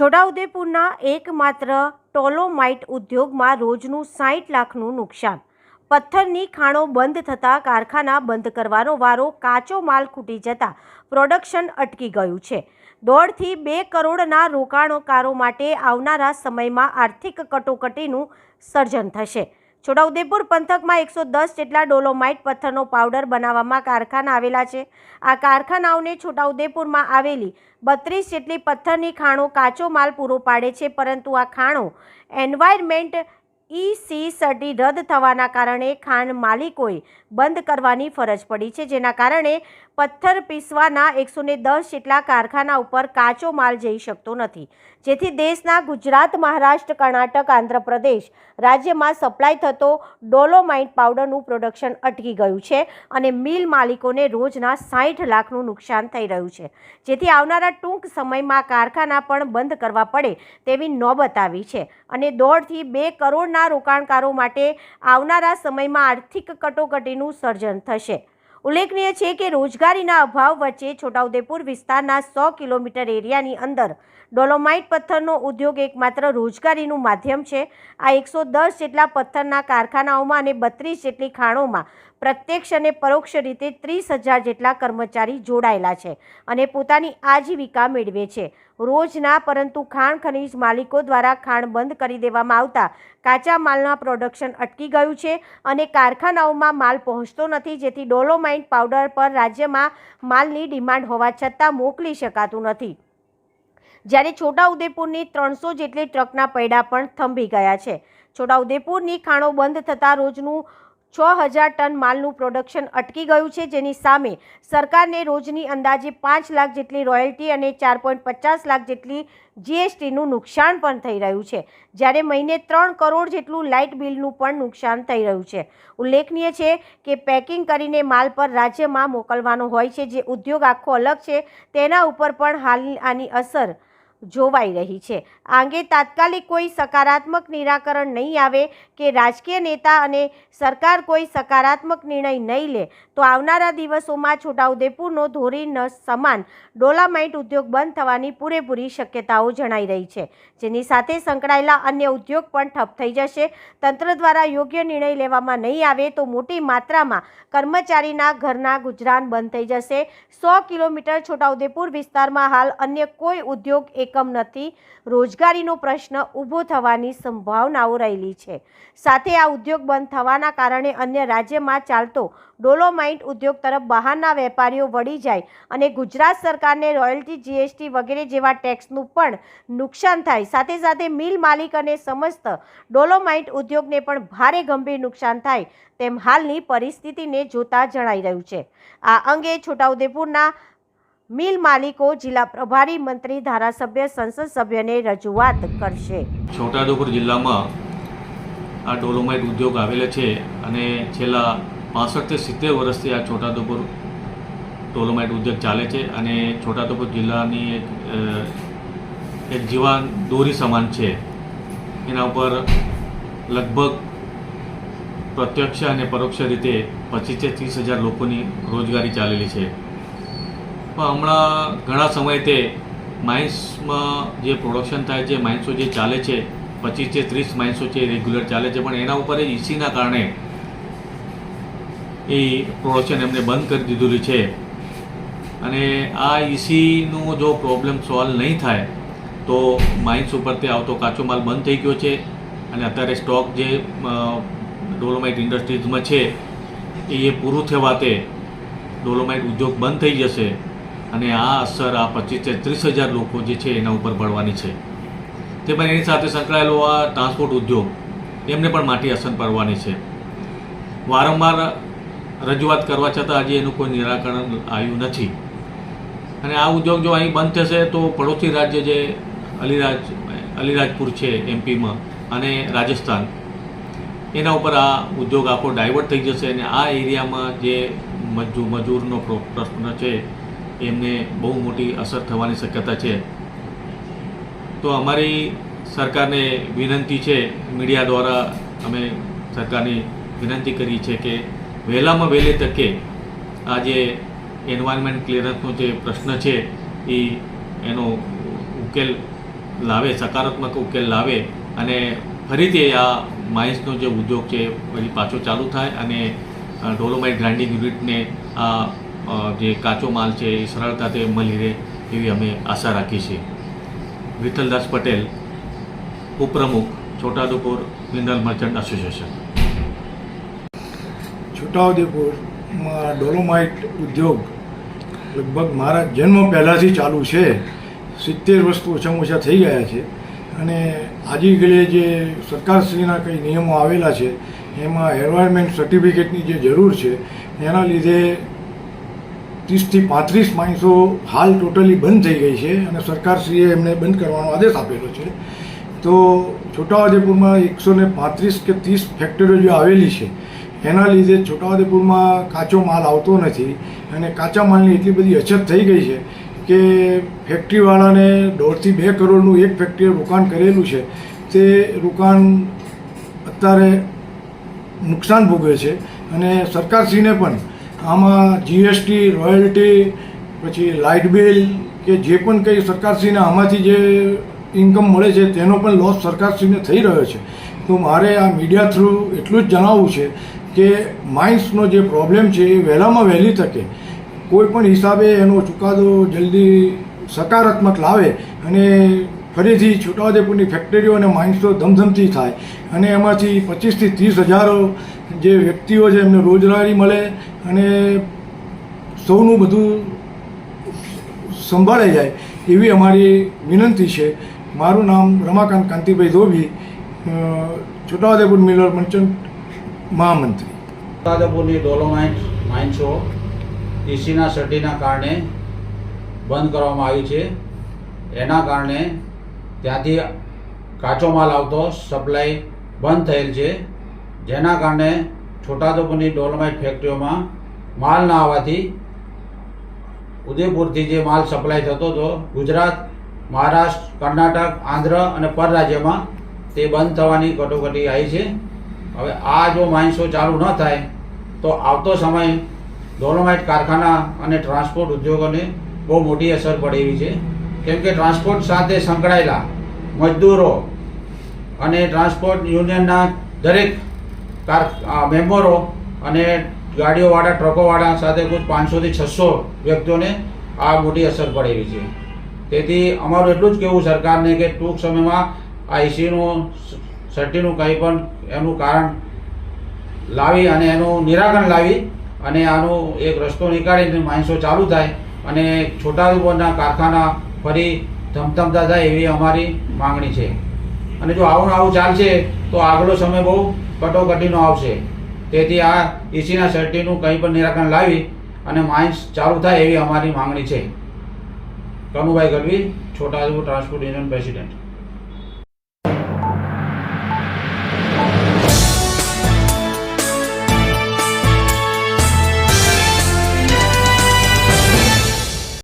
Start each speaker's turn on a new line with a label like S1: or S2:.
S1: છોટાઉદેપુરના એકમાત્ર ટોલોમાઇટ ઉદ્યોગમાં રોજનું સાઠ લાખનું નુકસાન. પથ્થરની ખાણો બંધ થતાં કારખાના બંધ કરવાનો વારો કાચો માલ ખૂટી જતાં પ્રોડક્શન અટકી ગયું છે. દોઢથી બે કરોડના રોકાણકારો માટે આવનારા સમયમાં આર્થિક કટોકટીનું સર્જન થશે. છોટાઉદેપુર પંથકમાં એકસો દસ જેટલા ડોલોમાઇટ પથ્થરનો પાવડર બનાવવામાં કારખાના આવેલા છે. આ કારખાનાઓને છોટાઉદેપુરમાં આવેલી બત્રીસ જેટલી પથ્થરની ખાણો કાચો માલ પૂરો પાડે છે, પરંતુ આ ખાણો એન્વાયરમેન્ટ ઈસી સર્ટી રદ થવાના કારણે ખાણ માલિકોએ બંધ કરવાની ફરજ પડી છે, જેના કારણે પથ્થર પીસવાના એકસો ને દસ જેટલા કારખાના ઉપર કાચો માલ જઈ શકતો નથી. જેથી દેશના ગુજરાત, મહારાષ્ટ્ર, કર્ણાટક, આંધ્રપ્રદેશ રાજ્યમાં સપ્લાય થતો ડોલોમાઇટ પાવડરનું પ્રોડક્શન અટકી ગયું છે અને મિલ માલિકોને રોજના સાઠ લાખનું નુકસાન થઈ રહ્યું છે. જેથી આવનારા ટૂંક સમયમાં કારખાના પણ બંધ કરવા પડે તેવી નોબત આવી છે અને દોઢથી બે કરોડના રોકાણકારો માટે આવનારા સમયમાં આર્થિક કટોકટીનું સર્જન થશે. ઉલ્લેખનીય છે કે રોજગારીના અભાવ વચ્ચે છોટાઉદેપુર વિસ્તારના સો કિલોમીટર એરિયાની અંદર ડોલોમાઇટ પથ્થરનો ઉદ્યોગ એકમાત્ર રોજગારીનું માધ્યમ છે. આ એકસો દસ જેટલા પથ્થરના કારખાનાઓમાં અને બત્રીસ જેટલી ખાણોમાં પ્રત્યક્ષ અને પરોક્ષ રીતે ત્રીસ હજાર જેટલા કર્મચારી જોડાયેલા છે અને પોતાની આજીવિકા મેળવે છે. રોજના પરંતુ ખાણ ખનીજ માલિકો દ્વારા ખાણ બંધ કરી દેવામાં આવતા કાચા માલના પ્રોડક્શન અટકી ગયું છે અને કારખાનાઓમાં માલ પહોંચતો નથી, જેથી ડોલોમાઇટ પાવડર પર રાજ્યમાં માલની ડિમાન્ડ હોવા છતાં મોકલી શકાતું નથી. જ્યારે છોટાઉદેપુરની ત્રણસો જેટલી ટ્રકના પૈડા પણ થંભી ગયા છે. છોટાઉદેપુરની ખાણો બંધ થતાં રોજનું છ હજાર ટન માલનું પ્રોડક્શન અટકી ગયું છે, જેની સામે સરકારને રોજની અંદાજે પાંચ લાખ જેટલી રોયલ્ટી અને ચાર પોઈન્ટ પચાસ લાખ જેટલી જીએસટીનું નુકસાન પણ થઈ રહ્યું છે. જ્યારે મહિને ત્રણ કરોડ જેટલું લાઇટ બિલનું પણ નુકસાન થઈ રહ્યું છે. ઉલ્લેખનીય છે કે પેકિંગ કરીને માલ પર રાજ્યમાં મોકલવાનો હોય છે, જે ઉદ્યોગ આખો અલગ છે, તેના ઉપર પણ હાલ આની અસર જોવાઈ રહી છે. આ અંગે તાત્કાલિક કોઈ સકારાત્મક નિરાકરણ નહીં આવે કે રાજકીય નેતા અને સરકાર કોઈ સકારાત્મક નિર્ણય નહીં લે, તો આવનારા દિવસોમાં છોટાઉદેપુરનો ધોરી સમાન ડોલામાઇટ ઉદ્યોગ બંધ થવાની પૂરેપૂરી શક્યતાઓ જણાઈ રહી છે. જેની સાથે સંકળાયેલા અન્ય ઉદ્યોગ પણ ઠપ થઈ જશે. તંત્ર દ્વારા યોગ્ય નિર્ણય લેવામાં નહીં આવે તો મોટી માત્રામાં કર્મચારીના ઘરના ગુજરાન બંધ થઈ જશે. સો કિલોમીટર છોટાઉદેપુર વિસ્તારમાં હાલ અન્ય કોઈ ઉદ્યોગ એકમ નથી. રોજગારીનો પ્રશ્ન ઊભો થવાની સંભાવનાઓ રહેલી છે. સાથે આ ઉદ્યોગ બંધ થવાના કારણે અન્ય રાજ્યમાં ચાલતો ડોલોમાઇટ ઉદ્યોગ તરફ બહારના વેપારીઓ વળી જાય અને ગુજરાત સરકારને રોયલ્ટી, જીએસટી વગેરે જેવા ટેક્સનું પણ નુકસાન થાય. સાથે સાથે મિલ માલિક અને સમસ્ત ડોલોમાઇટ ઉદ્યોગને પણ ભારે ગંભીર નુકસાન થાય તેમ હાલની પરિસ્થિતિને જોતા જણાઈ રહ્યું છે. આ અંગે છોટાઉદેપુરના મિલ માલિકો જિલ્લા પ્રભારી મંત્રી ધારાસભ્ય સંસદ સભ્યને રજૂઆત કરશે.
S2: છોટાઉદેપુર જિલ્લામાં આ ડોલોમાઇટ ઉદ્યોગ આવેલો છે અને છેલ્લા પાસઠથી સિત્તેર વર્ષથી આ છોટાઉદેપુર ડોલોમાઇટ ઉદ્યોગ ચાલે છે અને છોટાઉદેપુર જિલ્લાની એક એક જીવાન દોરી સમાન છે. એના ઉપર લગભગ પ્રત્યક્ષ અને પરોક્ષ રીતે પચીસથી ત્રીસ હજાર લોકોની રોજગારી ચાલેલી છે. પણ હમણાં ઘણા સમય તે માઇન્સમાં જે પ્રોડક્શન થાય છે, માઇન્સો જે ચાલે છે પચીસથી ત્રીસ માઇન્સો છે રેગ્યુલર ચાલે છે, પણ એના ઉપર જ ઇસીના કારણે એ પ્રોડક્શન એમને બંધ કરી દીધું છે. અને આ ઇસીનો જો પ્રોબ્લેમ સોલ્વ નહીં થાય, તો માઇન્સ ઉપર તે આવતો કાચો માલ બંધ થઈ ગયો છે. અને અત્યારે સ્ટોક જે ડોલોમાઇટ ઇન્ડસ્ટ્રીઝમાં છે, એ પૂરું થવાતે ડોલોમાઇટ ઉદ્યોગ બંધ થઈ જશે. અને આ અસર આ પચીસથી ત્રીસ હજાર લોકો જે છે એના ઉપર પડવાની છે. તે પણ એની સાથે સંકળાયેલો આ ટ્રાન્સપોર્ટ ઉદ્યોગ, એમને પણ માટી અસર પડવાની છે. વારંવાર રજૂઆત કરવા છતાં હજી એનું કોઈ નિરાકરણ આવ્યું નથી. અને આ ઉદ્યોગ જો અહીં બંધ થશે તો પડોશી રાજ્ય જે અલીરાજ, અલીરાજપુર છે એમપીમાં અને રાજસ્થાન, એના ઉપર આ ઉદ્યોગ આખો ડાયવર્ટ થઈ જશે અને આ એરિયામાં જે મજૂર મજૂરનો પ્રશ્ન છે એમને બહુ મોટી અસર થવાની શક્યતા છે. તો અમારી સરકારને વિનંતી છે, મીડિયા દ્વારા અમે સરકારની વિનંતી કરી છે કે વહેલામાં વહેલી તકે આ જે એન્વાયરમેન્ટ ક્લિયરન્સનો જે પ્રશ્ન છે, એ એનો ઉકેલ લાવે, સકારાત્મક ઉકેલ લાવે અને ફરીથી આ માઇન્સનો જે ઉદ્યોગ છે, ફરી પાછો ચાલુ થાય અને ડોલોમાઇટ ગ્રાઇન્ડિંગ યુનિટને આ જે કાચો માલ છે, એ સરળતાથી મળી રહે એવી અમે આશા રાખી છે વિઠ્ઠલદાસ પટેલ, ઉપપ્રમુખ, છોટાઉદેપુર મિનરલ મર્ચન્ટ એસોસિએશન.
S3: છોટાઉદેપુરમાં ડોલોમાઇટ ઉદ્યોગ લગભગ મારા જન્મ પહેલાંથી ચાલુ છે. સિત્તેર વર્ષ ઓછામાં ઓછા થઈ ગયા છે અને આજે ઘડીએ જે સરકારશ્રીના કંઈ નિયમો આવેલા છે, એમાં એન્વાયરમેન્ટ સર્ટિફિકેટની જે જરૂર છે, એના લીધે ત્રીસથી પાંત્રીસ માણસો હાલ ટોટલી બંધ થઈ ગઈ છે અને સરકારશ્રીએ એમને બંધ કરવાનો આદેશ આપેલો છે. તો છોટાઉદેપુરમાં એકસો ને પાંત્રીસ કે ત્રીસ ફેક્ટરીઓ જે આવેલી છે, એના લીધે છોટાઉદેપુરમાં કાચો માલ આવતો નથી અને કાચા માલની એટલી બધી અછત થઈ ગઈ છે કે ફેક્ટરીવાળાને દોઢથી બે કરોડનું એક ફેક્ટરીએ રોકાણ કરેલું છે. તે રોકાણ અત્યારે નુકસાન ભોગવે છે અને સરકારશ્રીને પણ આમાં જીએસટી રોયલ્ટી પછી લાઇટ બિલ કે જે પણ કંઈ સરકારશ્રીને આમાંથી જે ઇન્કમ મળે છે તેનો પણ લોસ સરકારશ્રીને થઈ રહ્યો છે. તો મારે આ મીડિયા થ્રુ એટલું જ જણાવવું છે કે માઇન્સનો જે પ્રોબ્લેમ છે એ વહેલામાં વહેલી તકે. કોઈ પણ હિસાબે એનો ચુકાદો જલ્દી સકારાત્મક લાવે અને ફરીથી છોટાઉદેપુરની ફેક્ટરીઓ અને માઇન્સો ધમધમતી થાય અને એમાંથી પચીસથી ત્રીસ હજારો જે વ્યક્તિઓ છે, એમને રોજગારી મળે અને સૌનું બધું સંભાળાઈ જાય એવી અમારી વિનંતી છે. મારું નામ રમાકાંત કાંતિભાઈ ધોબી છોટાઉદેપુર મિલર મર્ચન્ટ મહામંત્રી.
S4: છોટાઉદેપુરની ડોલોમાઇટ માઇન્સો ટીસીના સર્ટીના કારણે બંધ કરવામાં આવી છે. એના કારણે ત્યાંથી કાચો માલ આવતો સપ્લાય બંધ થયેલ છે. જેના કારણે છોટાઉદેપુરની ડોલોમાઇટ ફેક્ટરીઓમાં માલ ના આવવાથી ઉદયપુરથી જે માલ સપ્લાય થતો હતો, ગુજરાત, મહારાષ્ટ્ર, કર્ણાટક, આંધ્ર અને પર રાજ્યમાં તે બંધ થવાની કટોકટી આવી છે. હવે આ જો માઇન્સો ચાલુ ન થાય, તો આવતો સમય ડોલોમાઇટ કારખાના અને ટ્રાન્સપોર્ટ ઉદ્યોગોને બહુ મોટી અસર પડે એવી છે. કેમ કે ટ્રાન્સપોર્ટ સાથે સંકળાયેલા મજદૂરો અને ટ્રાન્સપોર્ટ યુનિયનના દરેક મેમ્બરો અને ગાડીઓવાળા, ટ્રકોવાળા સાથે કુલ પાંચસોથી છસો વ્યક્તિઓને આ મોટી અસર પડેલી છે. તેથી અમારું એટલું જ કહેવું સરકારને કે ટૂંક સમયમાં આ એસીનું સર્ટીનું કંઈ પણ એનું કારણ લાવી અને એનું નિરાકરણ લાવી અને આનું એક રસ્તો નીકાળીને માણસો ચાલુ થાય અને છોટાઉદેપુરના કારખાના ફરી ધમધમતા થાય એવી અમારી માંગણી છે. અને જો આવું આવું ચાલશે, તો આગલો સમય બહુ કટોકટીનો આવશે. તેથી આ એસીના સર્ટીનું કંઈ પણ નિરાકરણ લાવી અને માઇન્સ ચાલુ થાય એવી અમારી માંગણી છે. Kanubhai Gadhvi, Chhota Udepur transport union president.